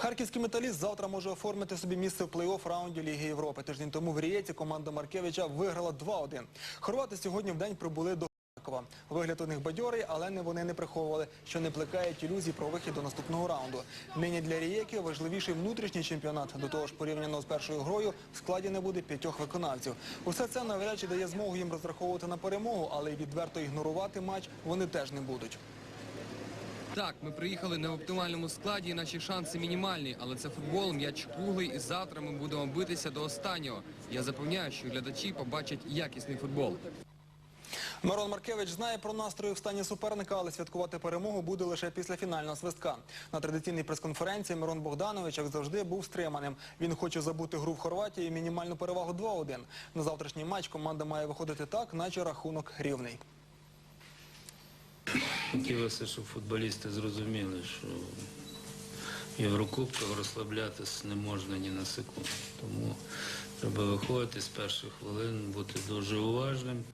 Харківський металіст завтра може оформити собі місце в плей-офф раунді Ліги Європи. Тиждень тому в Рієці команда Маркевича виграла 2-1. Хорвати сьогодні в день прибули до Харкова. Вигляд у них бадьорий, але не вони не приховували, що не плекають ілюзій про вихід до наступного раунду. Нині для Рієки важливіший внутрішній чемпіонат. До того ж, порівняно з першою грою, в складі не буде п'ятьох виконавців. Усе це навряд чи дає змогу їм розраховувати на перемогу, але й відверто ігнорувати матч вони теж не будуть. Так, ми приїхали не в оптимальному складі, і наші шанси мінімальні, але це футбол, м'яч круглий, і завтра ми будемо битися до останнього. Я запевняю, що глядачі побачать якісний футбол. Мирон Маркевич знає про настрої в стані суперника, але святкувати перемогу буде лише після фінального свистка. На традиційній прес-конференції Мирон Богданович, як завжди, був стриманим. Він хоче забути гру в Хорватії і мінімальну перевагу 2-1. На завтрашній матч команда має виходити так, наче рахунок рівний. Хотілося, щоб футболісти зрозуміли, що в Єврокубках розслаблятись не можна ні на секунду. Тому треба виходити з перших хвилин, бути дуже уважним.